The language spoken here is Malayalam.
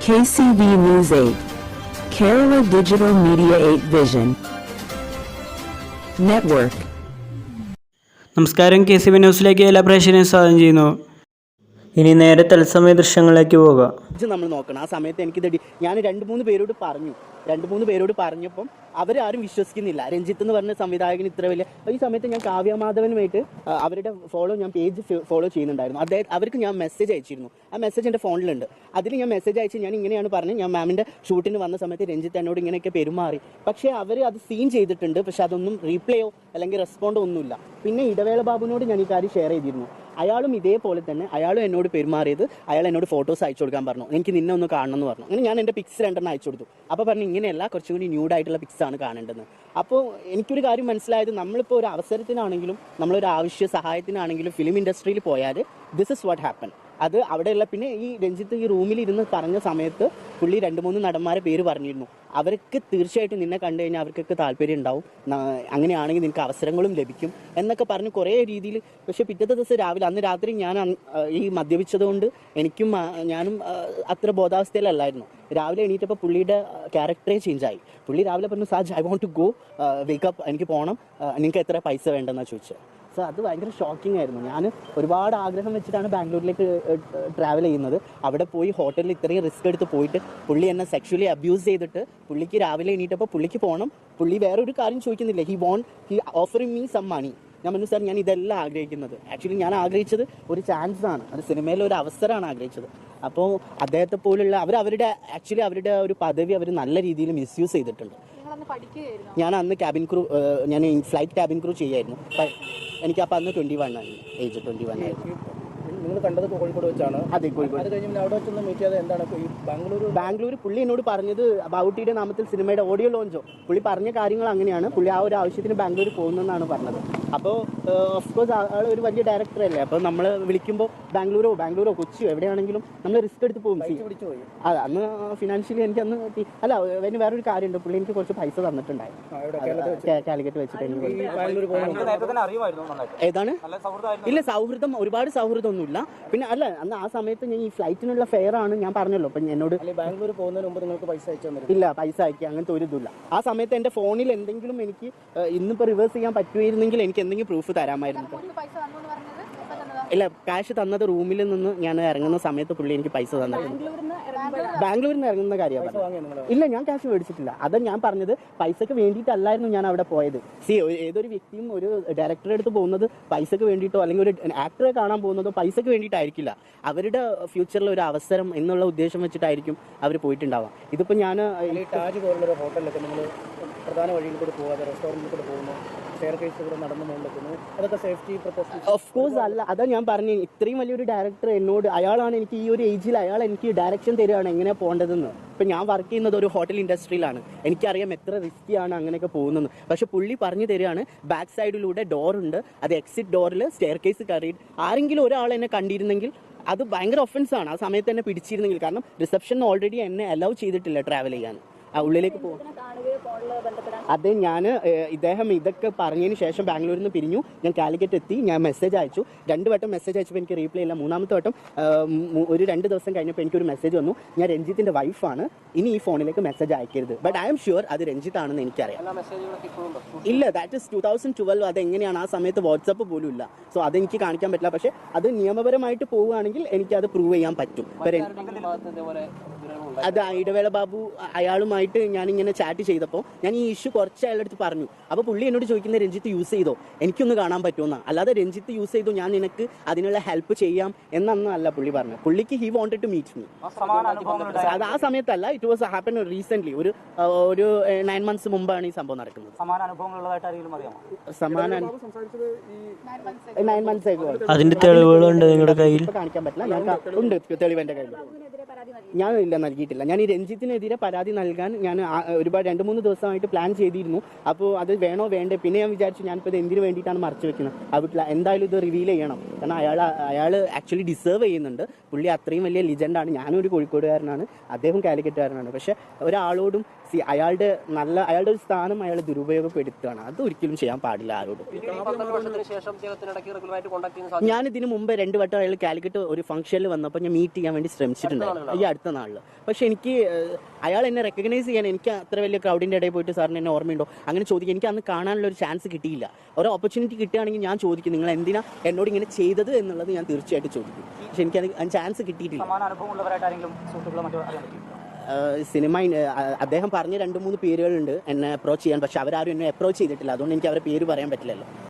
KCV News 8. Kerala Digital Media 8 Vision. Network. നമസ്കാരം കെ സി ബി ന്യൂസിലേക്ക് എല്ലാ പ്രേക്ഷകരെയും സ്വാഗതം ചെയ്യുന്നു ഇനി നേരെ തത്സമയ ദൃശ്യങ്ങളിലേക്ക് പോകാം. നമ്മൾ നോക്കണം. ആ സമയത്ത് എനിക്ക് ഡി- ഞാൻ രണ്ട് മൂന്ന് പേരോട് പറഞ്ഞു. രണ്ട് മൂന്ന് പേരോട് പറഞ്ഞപ്പം അവരാരും വിശ്വസിക്കുന്നില്ല. രഞ്ജിത്ത് എന്ന് പറഞ്ഞ സംവിധായകൻ ഇത്ര വലിയ ഈ സമയത്ത് ഞാൻ കാവ്യമാധവനുമായിട്ട് അവരുടെ ഫോളോ ഞാൻ പേജ് ഫോളോ ചെയ്യുന്നുണ്ടായിരുന്നു. അദ്ദേഹം അവർക്ക് ഞാൻ മെസ്സേജ് അയച്ചിരുന്നു. ആ മെസ്സേജ് എന്റെ ഫോണിലുണ്ട്. അതിൽ ഞാൻ മെസ്സേജ് അയച്ച് ഞാൻ ഇങ്ങനെയാണ് പറഞ്ഞത്. ഞാൻ മാമിന്റെ ഷൂട്ടിന് വന്ന സമയത്ത് രഞ്ജിത്ത് എന്നോട് ഇങ്ങനെയൊക്കെ പെരുമാറി. പക്ഷേ അവർ അത് സീൻ ചെയ്തിട്ടുണ്ട്. പക്ഷെ അതൊന്നും റീപ്ലേയോ അല്ലെങ്കിൽ റെസ്പോണ്ടോ ഒന്നുമില്ല. പിന്നെ ഇടവേള ബാബുവിനോട് ഞാൻ ഈ കാര്യം ഷെയർ ചെയ്തിരുന്നു. അയാളും ഇതേപോലെ തന്നെ അയാളും എന്നോട് പെരുമാറിയത് അയാൾ എന്നോട് ഫോട്ടോസ് അയച്ചു കൊടുക്കാൻ പറഞ്ഞു. എനിക്ക് നിന്നെ ഒന്ന് കാണണം എന്ന് പറഞ്ഞു. അങ്ങനെ ഞാൻ എന്റെ പിക്സ് രണ്ടെണ്ണം അയച്ചു കൊടുത്തു. അപ്പോൾ പറഞ്ഞു ഇങ്ങനെയല്ല കുറച്ചും കൂടി ന്യൂഡായിട്ടുള്ള പിക്സ് ആണ് കാണേണ്ടത്. അപ്പോൾ എനിക്കൊരു കാര്യം മനസ്സിലായത് നമ്മളിപ്പോൾ ഒരു അവസരത്തിനാണെങ്കിലും നമ്മളൊരു ആവശ്യ സഹായത്തിനാണെങ്കിലും ഫിലിം ഇൻഡസ്ട്രിയിൽ പോയാൽ ദിസ് ഇസ് വാട്ട് ഹാപ്പൻ അത് അവിടെയുള്ള പിന്നെ ഈ രഞ്ജിത്ത് ഈ റൂമിൽ ഇരുന്ന് പറഞ്ഞ സമയത്ത് പുള്ളി രണ്ട് മൂന്ന് നടന്മാരെ പേര് പറഞ്ഞിരുന്നു. അവർക്ക് തീർച്ചയായിട്ടും നിന്നെ കണ്ടു കഴിഞ്ഞാൽ അവർക്കൊക്കെ താല്പര്യം ഉണ്ടാവും. അങ്ങനെയാണെങ്കിൽ നിനക്ക് അവസരങ്ങളും ലഭിക്കും എന്നൊക്കെ പറഞ്ഞ് കുറേ രീതിയിൽ പക്ഷേ പിറ്റത്തെ ദിവസം രാവിലെ അന്ന് രാത്രി ഞാൻ ഈ മദ്യപിച്ചതുകൊണ്ട് എനിക്കും ഞാനും അത്ര ബോധാവസ്ഥയിലല്ലായിരുന്നു. രാവിലെ എണീറ്റപ്പോൾ പുള്ളിയുടെ ക്യാരക്ടറേ ചേഞ്ചായി പുള്ളി രാവിലെ പറഞ്ഞു Saj I want to go wake up എനിക്ക് പോകണം നിങ്ങൾക്ക് എത്ര പൈസ വേണ്ടെന്നാണ് ചോദിച്ചത് സോ അത് ഭയങ്കര ഷോക്കിംഗ് ആയിരുന്നു. ഞാൻ ഒരുപാട് ആഗ്രഹം വെച്ചിട്ടാണ് ബാംഗ്ലൂരിലേക്ക് ട്രാവൽ ചെയ്യുന്നത്. അവിടെ പോയി ഹോട്ടലിൽ ഇത്രയും റിസ്ക് എടുത്ത് പോയിട്ട് പുള്ളി എന്നെ സെക്ഷലി അബ്യൂസ് ചെയ്തിട്ട് പുള്ളിക്ക് രാവിലെ എണീറ്റപ്പോൾ പുള്ളിക്ക് പോകണം പുള്ളി വേറെ ഒരു കാര്യം ചോദിക്കുന്നില്ല. He want he offering me some money ഞാൻ പറഞ്ഞു സാർ ഞാൻ ഇതെല്ലാം ആഗ്രഹിക്കുന്നത്. ആക്ച്വലി ഞാൻ ആഗ്രഹിച്ചത് ഒരു ചാൻസ് ആണ്. അത് സിനിമയിൽ ഒരു അവസരമാണ് ആഗ്രഹിച്ചത്. അപ്പോൾ അദ്ദേഹത്തെ പോലുള്ള അവർ അവരുടെ ആക്ച്വലി അവരുടെ ഒരു പദവി അവർ നല്ല രീതിയിൽ മിസ്യൂസ് ചെയ്തിട്ടുണ്ട്. ഞാൻ അന്ന് ക്യാബിൻ ക്രൂ ഞാൻ ഫ്ലൈറ്റ് ക്യാബിൻ ക്രൂ ചെയ്യായിരുന്നു. എനിക്ക് അപ്പോൾ അന്ന് ട്വന്റി വൺ ആണ് ഏജ് ട്വന്റി വൺ ആയിരുന്നു. നിങ്ങൾ കണ്ടത് കോഴിക്കോട് വെച്ചാണ്. അതെ കോഴിക്കോട്. അത് കഴിഞ്ഞ് അവിടെ വെച്ചൊന്ന് മീറ്റ് ചെയ്ത് എന്താണ്? ഈ ബാംഗ്ലൂർ ബാംഗ്ലൂർ പുള്ളി എന്നോട് പറഞ്ഞത് ബൗട്ടിയുടെ നാമത്തിൽ സിനിമയുടെ ഓഡിയോ ലോഞ്ചോ. പുള്ളി പറഞ്ഞ കാര്യങ്ങൾ അങ്ങനെയാണ്. പുള്ളി ആ ഒരു ആവശ്യത്തിന് ബാംഗ്ലൂർ പോകുന്നെന്നാണ് പറഞ്ഞത്. അപ്പോൾ ഓഫ് കോഴ്സ് ആൾ ഒരു വലിയ ഡയറക്ടർ അല്ലേ? അപ്പോൾ നമ്മൾ വിളിക്കുമ്പോൾ ബാംഗ്ലൂരോ ബാംഗ്ലൂരോ കൊച്ചിയോ എവിടെയാണെങ്കിലും നമ്മൾ റിസ്ക് എടുത്ത് പോകും. അതെ അന്ന് ഫിനാൻഷ്യലി എനിക്ക് അന്ന് അല്ല അതിന് വേറൊരു കാര്യമുണ്ട്. പുള്ളി എനിക്ക് കുറച്ച് പൈസ തന്നിട്ടുണ്ടായി. ആ, ഇവിടെ കേരളത്തിൽ വെച്ച്. കാ- കാലിക്കറ്റ് വെച്ചിട്ട് ഏതാണ്? ഇല്ല സൗഹൃദം ഒരുപാട് സൗഹൃദമൊന്നുമില്ല പിന്നെ അല്ല അന്ന് ആ സമയത്ത് ഞാൻ ഈ ഫ്ലൈറ്റിനുള്ള ഫെയർ ആണ് ഞാൻ പറഞ്ഞല്ലോ. അപ്പം എന്നോട് ബാംഗ്ലൂർ പോകുന്നതിന് മുമ്പ് നിങ്ങൾക്ക് പൈസ അയച്ചു ഇല്ല പൈസ അയക്കുക അങ്ങനത്തെ ഒരു ഇതില്ല ആ സമയത്ത് എന്റെ ഫോണിൽ എന്തെങ്കിലും എനിക്ക് ഇന്നിപ്പോ ഇന്നിപ്പോൾ റിവേഴ്സ് ചെയ്യാൻ പറ്റുമായിരുന്നെങ്കിൽ എനിക്ക് എന്തെങ്കിലും പ്രൂഫ് തരാമായിരുന്നു. ഇല്ല കാശ് തന്നത് റൂമിൽ നിന്ന് ഞാൻ ഇറങ്ങുന്ന സമയത്ത് പുള്ളി എനിക്ക് പൈസ തന്നിട്ടുണ്ട് ബാംഗ്ലൂരിൽ നിന്ന് ഇറങ്ങുന്ന കാര്യമാണ് ഇല്ല ഞാൻ കാശ് മേടിച്ചിട്ടില്ല. അത് ഞാൻ പറഞ്ഞത് പൈസക്ക് വേണ്ടിയിട്ടല്ലായിരുന്നു ഞാൻ അവിടെ പോയത്. സി ഏതൊരു വ്യക്തിയും ഒരു ഡയറക്ടറെ അടുത്ത് പോകുന്നത് പൈസക്ക് വേണ്ടിയിട്ടോ അല്ലെങ്കിൽ ഒരു ആക്ടറെ കാണാൻ പോകുന്നതോ പൈസക്ക് വേണ്ടിയിട്ടായിരിക്കില്ല. അവരുടെ ഫ്യൂച്ചറിൽ ഒരു അവസരം എന്നുള്ള ഉദ്ദേശം വെച്ചിട്ടായിരിക്കും അവർ പോയിട്ടുണ്ടാവാം ഇതിപ്പോൾ ഞാൻ താജ് ഹോട്ടലിലൊക്കെ നിങ്ങൾ പ്രധാന വഴിയിൽ കൂടെ പോകാതെ റെസ്റ്റോറന്റിൽ കൂടെ പോകുന്നു? സ്റ്റെയർ കേസ് കൂടെ നടന്നു അതൊക്കെ സേഫ്റ്റി ഓഫ് കോഴ്സ് അല്ല. അതാ ഞാൻ പറഞ്ഞു. ഇത്രയും വലിയൊരു ഡയറക്ടർ എന്നോട് അയാളാണ് എനിക്ക് ഈ ഒരു ഏജിൽ അയാൾ എനിക്ക് ഡയറക്ഷൻ തരികയാണ് എങ്ങനെ പോകേണ്ടതെന്ന്. ഇപ്പം ഞാൻ വർക്ക് ചെയ്യുന്നത് ഒരു ഹോട്ടൽ ഇൻഡസ്ട്രിയിലാണ് എനിക്കറിയാം എത്ര റിസ്ക്കിയാണ് അങ്ങനെയൊക്കെ പോകുന്നത്. പക്ഷെ പുള്ളി പറഞ്ഞു തരികയാണ് ബാക്ക് സൈഡിലൂടെ ഡോർ ഉണ്ട്. അത് എക്സിറ്റ് ഡോറിൽ സ്റ്റെയർ കേസ് കയറി ആരെങ്കിലും ഒരാൾ എന്നെ കണ്ടിരുന്നെങ്കിൽ അത് ഭയങ്കര ഒഫൻസ് ആണ്. ആ സമയത്ത് തന്നെ പിടിച്ചിരുന്നെങ്കിൽ. കാരണം റിസപ്ഷൻ ഓൾറെഡി എന്നെ അലൗ ചെയ്തിട്ടില്ല ട്രാവൽ ചെയ്യാൻ. ആ ഉള്ളിലേക്ക് പോകും അത് ഞാൻ ഇദ്ദേഹം ഇതൊക്കെ പറഞ്ഞതിന് ശേഷം ബാംഗ്ലൂരിൽ നിന്ന് പിരിഞ്ഞു. ഞാൻ കാലിക്കറ്റ് എത്തി. ഞാൻ മെസ്സേജ് അയച്ചു. രണ്ട് വട്ടം മെസ്സേജ് അയച്ചപ്പോൾ എനിക്ക് റീപ്ലൈ ഇല്ല. മൂന്നാമത്തെ വട്ടം ഒരു രണ്ട് ദിവസം കഴിഞ്ഞപ്പോൾ എനിക്കൊരു മെസ്സേജ് വന്നു. ഞാൻ രഞ്ജിത്തിന്റെ വൈഫാണ് ഇനി ഈ ഫോണിലേക്ക് മെസ്സേജ് അയക്കരുത്. ബട്ട് ഐ എം ഷുവർ അത് രഞ്ജിത്താണെന്ന് എനിക്കറിയാം. എല്ലാ മെസ്സേജുകളൊക്കെ ഇപ്പോഴും ഇല്ല that is two thousand twelve അത് എങ്ങനെയാണ്? ആ സമയത്ത് വാട്സപ്പ് പോലും ഇല്ല. സോ അതെനിക്ക് കാണിക്കാൻ പറ്റില്ല. പക്ഷേ അത് നിയമപരമായിട്ട് പോവുകയാണെങ്കിൽ എനിക്ക് അത് പ്രൂവ് ചെയ്യാൻ പറ്റും. അത് ഇടവേള ബാബു അയാളുമായിട്ട് അയാളുമായിട്ട് ഞാനിങ്ങനെ ചാറ്റ് ചെയ്തപ്പോൾ ഞാൻ ഈ ഇഷ്യൂ കുറച്ച് അയാളുടെ അടുത്ത് പറഞ്ഞു. അപ്പോൾ പുള്ളി എന്നോട് ചോദിക്കുന്ന രഞ്ജിത്ത് യൂസ് ചെയ്തോ? എനിക്കൊന്ന് കാണാൻ പറ്റുമെന്നാ അല്ലാതെ രഞ്ജിത്ത് യൂസ് ചെയ്തു ഞാൻ നിനക്ക് അതിനുള്ള ഹെൽപ്പ് ചെയ്യാം എന്നൊന്നും അല്ല പുള്ളി പറഞ്ഞു പുള്ളിക്ക് he wanted to meet me അത് ആ സമയത്തല്ല ഇറ്റ് വാസ് ഹാപ്പൻ റീസെന്റ് ഒരു ഒരു നയൻ മന്ത്സ് മുമ്പാണ് ഈ സംഭവം നടക്കുന്നത്. സമാന അനുഭവങ്ങളുള്ളതായിട്ട് സമാന നയൻ മന്ത്സ് അതിന്റെ തെളിവുകളുണ്ട് നിങ്ങളുടെ കയ്യിൽ? കാണിക്കാൻ പറ്റില്ല. ഞാൻ ഉണ്ട്. തെളിവ് എന്റെ കയ്യിൽ ഞാൻ ഇല്ല നൽകിയിട്ടില്ല. ഞാൻ ഈ രഞ്ജിത്തിനെതിരെ പരാതി നൽകാൻ ഞാൻ ഒരുപാട് രണ്ട് മൂന്ന് ദിവസമായിട്ട് പ്ലാൻ ചെയ്തിരുന്നു. അപ്പോൾ അത് വേണോ വേണ്ടേ? പിന്നെ ഞാൻ വിചാരിച്ചു ഞാനിപ്പോൾ ഇത് എന്തിനു വേണ്ടിയിട്ടാണ് മറച്ചു വെക്കുന്നത്? വീട്ടിൽ എന്തായാലും ഇത് റിവീൽ ചെയ്യണം. കാരണം അയാൾ അയാൾ ആക്ച്വലി ഡിസേർവ് ചെയ്യുന്നുണ്ട്. പുള്ളി അത്രയും വലിയ ലിജൻഡാണ് ഞാനൊരു കോഴിക്കോടുകാരനാണ്. അദ്ദേഹം കാലിക്കറ്റുകാരനാണ്. പക്ഷേ ഒരാളോടും സി അയാളുടെ നല്ല അയാളുടെ ഒരു സ്ഥാനം അയാൾ ദുരുപയോഗപ്പെടുത്തുകയാണ്. അത് ഒരിക്കലും ചെയ്യാൻ പാടില്ല ആരോടും. ഞാൻ ഇതിനു മുമ്പ് രണ്ട് വട്ടം അയാൾ കാലിക്കറ്റ് ഒരു ഫംഗ്ഷനിൽ വന്നപ്പോൾ ഞാൻ മീറ്റ് ചെയ്യാൻ വേണ്ടി ശ്രമിച്ചിട്ടുണ്ട്. ഈ അടുത്ത നാളിൽ പക്ഷെ എനിക്ക് അയാൾ എന്നെ റെക്കഗ്നൈസ് ചെയ്യാൻ എനിക്ക് അത്ര വലിയ ക്രൗഡിന്റെ ഇടയിൽ പോയിട്ട് സാറിന് എന്നെ ഓർമ്മയുണ്ടോ? അങ്ങനെ ചോദിക്കും എനിക്ക് അന്ന് കാണാനുള്ള ഒരു ചാൻസ് കിട്ടിയില്ല. ഒരു ഓപ്പർച്യൂണിറ്റി കിട്ടുകയാണെങ്കിൽ ഞാൻ ചോദിക്കും നിങ്ങൾ എന്തിനാ എന്നോട് ഇങ്ങനെ ചെയ്തത്? എന്നുള്ളത് ഞാൻ തീർച്ചയായിട്ടും ചോദിക്കും. പക്ഷെ എനിക്ക് അത് ചാൻസ് കിട്ടിയിട്ടില്ല. സിനിമ അദ്ദേഹം പറഞ്ഞ രണ്ട് മൂന്ന് പേരുകളുണ്ട് എന്നെ അപ്രോച്ച് ചെയ്യാൻ പക്ഷെ അവരാരും എന്നെ അപ്രോച്ച് ചെയ്തിട്ടില്ല. അതുകൊണ്ട് എനിക്ക് അവരുടെ പേര് പറയാൻ പറ്റില്ലല്ലോ.